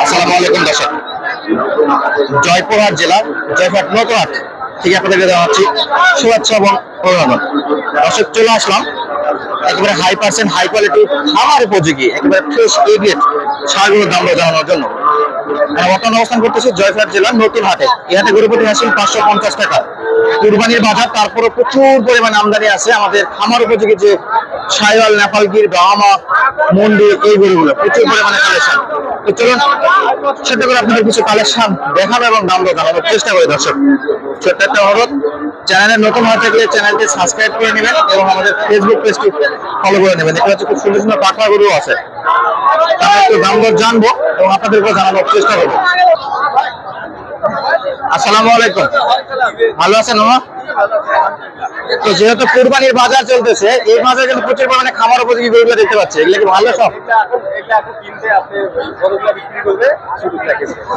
আসসালামু আলাইকুম দর্শক। জয়পুরহাট জেলা, জয়পুরহাট নতুনহাট থেকে আপনাদেরকে দেওয়া হচ্ছে শুভেচ্ছা এবং অভিনন্দন। দর্শক, চলে আসলাম। একেবারে হাই পার্সেন্ট হাই কোয়ালিটি খাবার উপযোগী, একেবারে ফ্রেশ এভিয়েট সারগুলোর দাম জানানোর জন্য। বর্তমানে অবস্থান করতেছি জয়পুরহাট জেলার নতুন হাটে এই হাটে গরু পাঁচশো পঞ্চাশ টাকা। কুরবানির বাজার তারপরে প্রচুর পরিমাণে আমদানি আছে। আমাদের খামার উপযোগী যে সাইওয়াল নেপালগির ব্রাহ্মা মন্ডি, এই গরুগুলো প্রচুর পরিমাণে কালেকশন তো চলুন সেটা করে আপনাদের কিছু কালেকশন দেখাবো এবং দাম জানানোর চেষ্টা করি, দর্শক। ছোট্ট একটা অনুরোধ, চ্যানেলে নতুন হয়ে থাকলে চ্যানেলটি সাবস্ক্রাইব করে নেবেন এবং আমাদের ফেসবুক পেজটি ফলো করে নেবেন। দেখতে পাচ্ছি খুব সুন্দর সুন্দর পাখা গরু আছে। দাম দর জানব এবং আপনাদেরকে জানানোর চেষ্টা করব। আসসালামু আলাইকুম। ভালো আছেন মামা? তো যেহেতু কুরবানির বাজার চলতেছে এই বাজারে কিন্তু প্রচুর পরিমাণে খামার উপযোগী গরুগুলো দেখতে পাচ্ছি। এগুলো কি ভালো সব?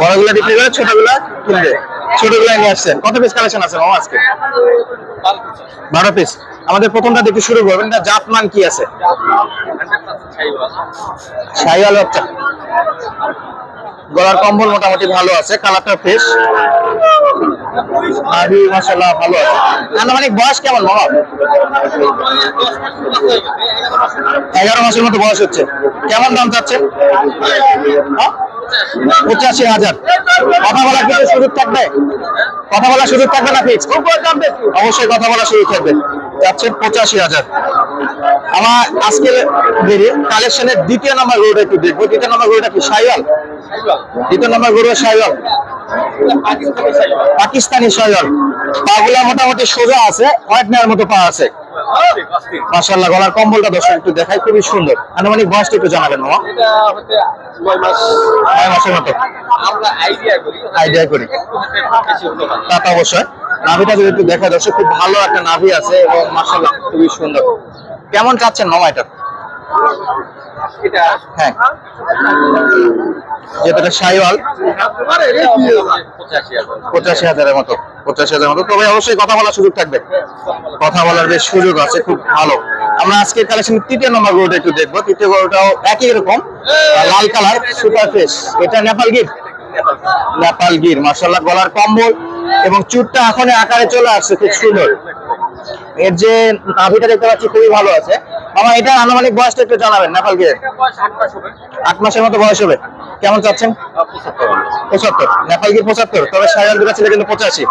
বড়গুলো বিক্রি করে ছোটগুলো কিনবে। ছোটগুলো নিয়ে আসছেন। কত পিস কালেকশন আছে মামা আজকে? বারো পিস আমাদের প্রথমটা দেখে শুরু করবেন। এটা জাতমান কি আছে? শাহিওয়াল বাচ্চা। গলার কম্বল মোটামুটি ভালো আছে কালারটা ফ্রেশ আদি মশলা ভালো আছে। আনুমানিক বয়স কেমন মামা এগারো মাসের মতো বয়স হচ্ছে। কেমন দাম চাচ্ছেন? হ্যাঁ? পঁচাশি হাজার। কথা বলার কিছু সুযোগ থাকবে? কথা বলার সুযোগ থাকবে না ফিক্স অবশ্যই কথা বলার সুযোগ থাকবে। যাচ্ছে পঁচাশি হাজার। আমার আজকে কালেকশনের দ্বিতীয় নম্বর গরুটা একটু দেখব। দ্বিতীয় নম্বর গরুটা কি? সাইওয়াল দ্বিতীয় নম্বর গরু সাইওয়াল পাকিস্তানি সাইওয়াল পাগুলা মোটামুটি সোজা আছে হোয়াইট নেয়ার মতো পা আছে। মাশাআল্লাহ গলার কম্বলটা দর্শক একটু দেখাই খুবই সুন্দর। আনুমানিক বয়সটা একটু জানাবেন মামা। নয় মাসের মতো। আইডিয়া করি তা তো অবশ্যই। নাভিটা যদি একটু দেখা দর্শক খুব ভালো একটা নাভি আছে এবং মাশাআল্লাহ খুবই সুন্দর। কেমন চাচ্ছেন মামা এটা? হ্যাঁ। যেটা পঁচাশি হাজারের মতো, পঁচাশি হাজারের মতো। তবে অবশ্যই কথা বলার সুযোগ থাকবে। কথা বলার বেশ সুযোগ আছে, খুব ভালো। আমরা আজকে কালেকশন তৃতীয় একটু দেখব। তৃতীয় গরুটাও একই রকম লাল কালার সুপার ফেস এটা নেপাল গির? নেপাল গির মার্শাল্লাহ গলার কম্বল এবং চুটটা এখন আকারে চলে আসছে, খুব সুন্দর। এর যে নাভিটা দেখতে পাচ্ছি, খুবই ভালো আছে। মামা এটা আনুমানিক বয়সটা একটু জানাবেন নেপাল গিয়ে আট মাসের মতো বয়স হবে। কেমন চাচ্ছেন? পঁচাত্তর। নেপাল গিয়ে পঁচাত্তর? তবে সাড়ে দুটা ছিল কিন্তু পঁচাশি।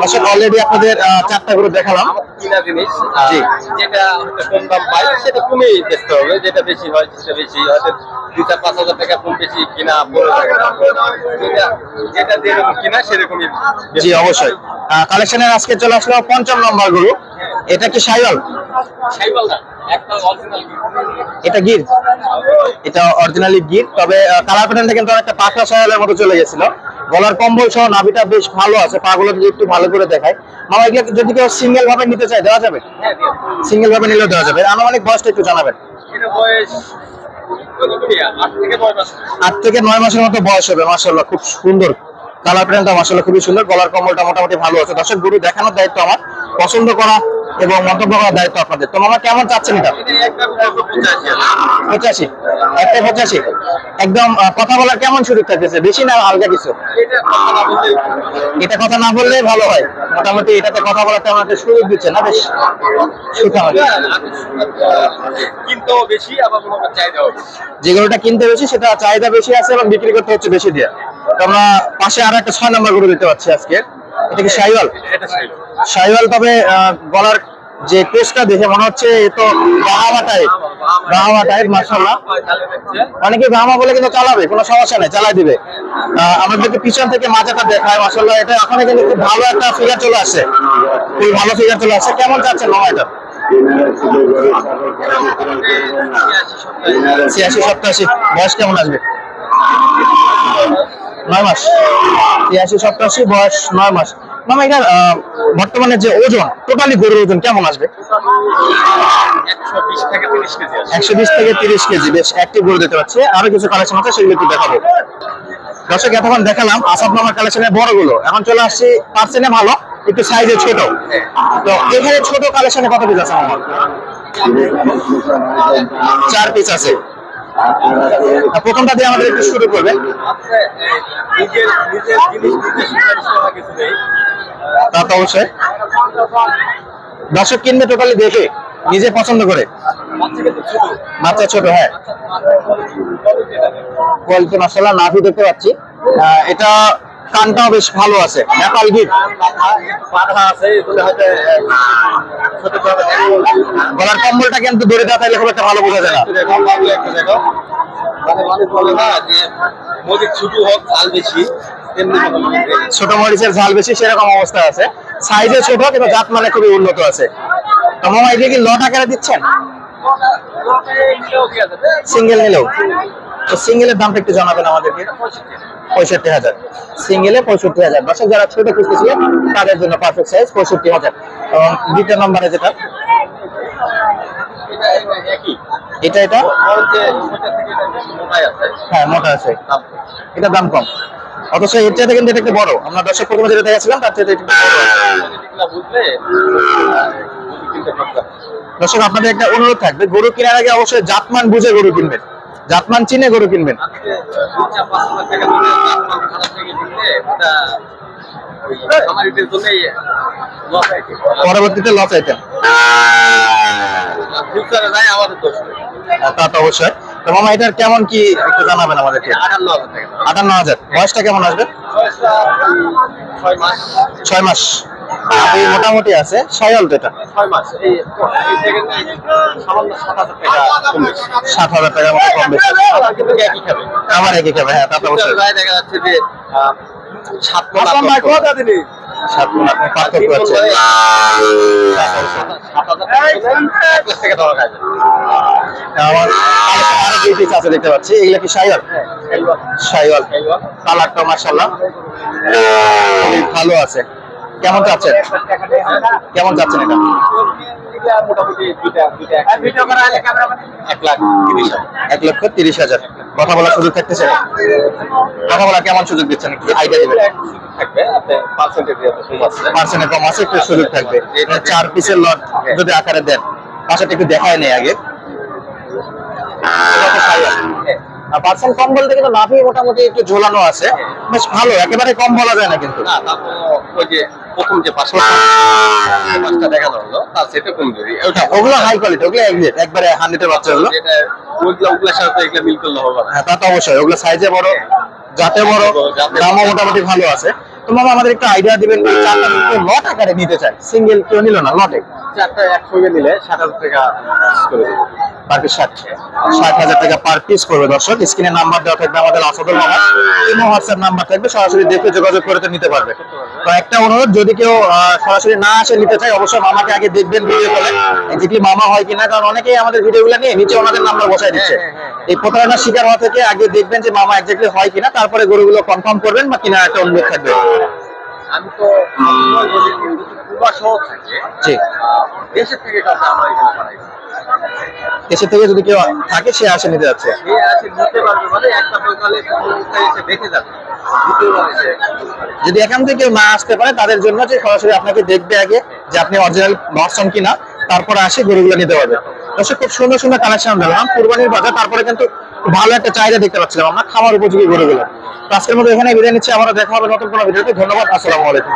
দর্শক অলরেডি আপনাদের চারটা করে দেখালাম। কিনা জিনিস জি। যেটা কম দাম পাই সেটা কমেই বেচতে হবে। যেটা বেশি হয় সেটা বেশি। হয়তো দুই চার পাঁচ হাজার টাকা কম বেশি কিনা যেটা যেটা যেরকম কিনা সেরকমই জি অবশ্যই। কালেকশনের আজকে চলে আসলো পঞ্চম নম্বর গরু। এটা কি সাইওয়াল? সাইবাল না এটা গির? এটা অরিজিনালি গির তবে কালার প্যাটার্নটা কিন্তু অনেকটা পাখা সায়ালের মতো চলে গেছিল। গলার কম্বল সহ নাভিটা বেশ ভালো আছে পাগুলো যদি একটু ভালো করে দেখায়। মামা এগুলো যদি কেউ সিঙ্গেল ভাবে নিতে চায় দেওয়া যাবে? হ্যাঁ সিঙ্গেল ভাবে নিলেও দেওয়া যাবে। আনুমানিক বয়সটা একটু জানাবেন। আট থেকে নয় মাসের মতো বয়স হবে মাসাল্লাহ খুব সুন্দর। কালার প্যান্টটা মাসাল্লাহ খুবই সুন্দর। গলার কম্বলটা মোটামুটি ভালো আছে। দর্শক গরু দেখানোর দায়িত্ব আমার। পছন্দ করা এবং মন্তব্য করার দায়িত্ব আপনাদের। তো মামা কেমন চাচ্ছেন এটা? পঁচাশি। একটা পঁচাশি? একদম কথা বলার কেমন সুযোগ থাকতেছে? বেশি না হালকা কিছু? এটা কথা না বললেই ভালো হয়। মোটামুটি এটাতে কথা বলার তেমন একটা সুযোগ দিচ্ছে না বেশ যেগুলোটা কিনতে বেশি সেটা চাহিদা বেশি আছে এবং বিক্রি করতে হচ্ছে বেশি দিয়ে। তো আমরা পাশে আর একটা ছয় নম্বর গরু দিতে পারছি আজকে। এটা কি এটা সাইড তবে গলার যে কোচটা দেখে মনে হচ্ছে এ তো বাহামা টাইপ বাহামা টাইপ মার্শাল্লাহ অনেকে বাহামা বলে কিন্তু চালাবে কোনো সমস্যা নেই চালাই দিবে। আমাদেরকে পিছন থেকে মাথাটা দেখায় মার্শাল্লাহ এটা ওখানে কিন্তু খুব ভালো একটা ফিগার চলে আসে। খুব ভালো ফিগার চলে আসছে কেমন যাচ্ছে এটা? ছিয়াশি সপ্তাশি। বয়স কেমন আসবে? নয় মাস। ছিয়াশি সপ্তাশি বয়স নয় মাস। মামা এটার বর্তমানে যে ওজন টোটালি গরুর ওজন কেমন আসবে? একশো বিশ থেকে তিরিশ কেজি বিশ একটি গরু দিতে পারছে আরও কিছু কালেকশন আছে সেগুলো একটু দেখাবো। দর্শক এতক্ষণ দেখালাম আসাদ মামার কালেকশনের বড়গুলো। এখন চলে আসছি পার্সেন্টে ভালো একটু সাইজে ছোট। তো এখানে ছোট কালেকশনে কত পিস আছে আমার চার পিস আছে। প্রথমটা দিয়ে আমাদের একটু শুরু করবেন আপনি এই, নিজের নিজের জিনিস নিজে সুপারিশ কিছু নেই। তা তো অবশ্যই। দর্শক কিনবে টোটালি দেখে, নিজে পছন্দ করে। বাচ্চা ছোট হ্যাঁ। কোয়ালিটি মাসাল্লাহ নাভি দেখতে পাচ্ছি। এটা কানটাও বেশ ভালো আছে, নেপাল গিট গলার কম্বলটা কিন্তু দড়ি দেওয়া থাকলে খুব একটা ভালো বোঝা যায় না। মানে মানুষ বলে না যে মজিদ ছুটু হোক চাল বেশি। ছোট মরিচের ঝাল বেশি, সেরকম অবস্থা আছে। সাইজে ছোট, কিন্তু জাত মানে খুবই উন্নত আছে। তো মামা এদিকে কি লট আকারে দিচ্ছেন? সিঙ্গেল নিলেও। সিঙ্গেলের দামটা একটু জানাবেন আমাদেরকে। পঁয়ষট্টি হাজার। সিঙ্গেলে পঁয়ষট্টি হাজার। দর্শক, যারা ছোট খুঁজতেছিলেন তাদের জন্য পারফেক্ট সাইজ পঁয়ষট্টি হাজার। এবং দ্বিতীয় নম্বরে যেটা এটা এটা এটা? হ্যাঁ মোটা আছে। এটার দাম কম। অথচ এর চাইতে কিন্তু এটা একটু বড়। আমরা দর্শক প্রথমে যেটা দেখেছিলাম তার চাইতে একটু দর্শক আপনাদের একটা অনুরোধ থাকবে গরু কেনার আগে অবশ্যই জাতমান বুঝে গরু কিনবেন। জাতমান চিনে গরু কিনবেন। পরবর্তীতে লস আইটেম। তা তো অবশ্যই। তো মামা এটার কেমন কি একটু জানাবেন আমাদেরকে? আটান্ন হাজার। বয়সটা কেমন আসবে? ছয় মাস। মোটামুটি আছে। এটা থেকে সামান্য সাত হাজার টাকার মতো কম বেশি। আমার একই খাবে। হ্যাঁ তা তো অবশ্যই। দেখা যাচ্ছে যে সাত? সাত পার্থক্য আছে আমার আরও দুই আছে দেখতে পাচ্ছি। এগুলা কি সাইওয়াল? সাইওয়াল। কালারটা মাশাআল্লাহ। খুবই ভালো আছে। কেমন চাচ্ছেন? কেমন চাচ্ছেন এটা? এক লক্ষ তিরিশ হাজার। কথা বলার সুযোগ থাকতেছে? কথা বলার কেমন সুযোগ দিচ্ছেন? কি আইডিয়া দিবেন। পার্সেন্টে কম আছে একটু সুযোগ থাকবে। মানে চার পিসের লট যদি আকারে দেন। পাশাটা একটু দেখায় নেই আগে এটা তো সাইওয়াল। আর পার্সেন্ট কম বলতে কিন্তু নাভি মোটামুটি একটু ঝোলানো আছে। বেশ ভালো একেবারে কম বলা যায় না কিন্তু। না ওই যে প্রথম যে পাঁচটা পাঁচটা দেখানো হলো তার সেটা কমজোরি ওটা হ্যাঁ, ওগুলো হাই কোয়ালিটি ওগুলো একজেট একবারে হান্ড্রেডের বাচ্চা হলো ওগুলার সাথে এগুলা মিল করলে হবে। হ্যাঁ তা তো অবশ্যই ওগুলো সাইজে বড় যাতে বড় দামও মোটামুটি ভালো আছে। তো মামা আমাদের একটা আইডিয়া দিবেন চারটা লট আকারে নিতে চাই সিঙ্গেল কেউ নিল না লটে চারটা একসঙ্গে নিলে সাত হাজার টাকা করে দেবো। পার পিস ষাট। ষাট হাজার টাকা পার পিস করবে দর্শক। স্ক্রিনে নাম্বার দেওয়া থাকবে আমাদের আসাদুল মামা ইমো হোয়াটসঅ্যাপ নাম্বার থাকবে সরাসরি দেখে যোগাযোগ করে নিতে পারবে। তো একটা অনুরোধ যদি কেউ সরাসরি না আসে নিতে চায় অবশ্যই মামাকে আগে দেখবেন ভিডিও কলে এক্স্যাক্টলি মামা হয় কিনা কারণ অনেকেই আমাদের ভিডিওগুলো নিয়ে নিচে ওনাদের নাম্বার বসায় দিচ্ছে। হ্যাঁ, হ্যাঁ, হ্যাঁ। এই প্রতারণার শিকার হওয়া থেকে আগে দেখবেন যে মামা এক্স্যাক্টলি হয় কিনা তারপরে গরুগুলো কনফার্ম করবেন বা কিনা একটা অনুরোধ থাকবে। আমি তো বলি কিন্তু কুবা থাকে। জি। দেশের থেকে কাউকে আমার এখানে। দেশে থেকে যদি কেউ থাকে সে আসে নিতে যাচ্ছে। যদি এখান থেকে না আসতে পারে তাদের জন্য যে সরাসরি আপনাকে দেখবে আগে যে আপনি অরিজিনাল ভার্সন কিনা তারপরে আসে গরুগুলো নিতে পারবে। দর্শক খুব সুন্দর সুন্দর কালেকশন দিলাম কুরবানির বাজার তারপরে কিন্তু ভালো একটা চাহিদা দেখতে পাচ্ছিলাম আমরা খামার উপযোগী গরুগুলো। তো আজকের মতো এখানে বিদায় নিচ্ছি। আমরা দেখা হবে নতুন কোনো ভিডিওতে। ধন্যবাদ আসসালামু আলাইকুম।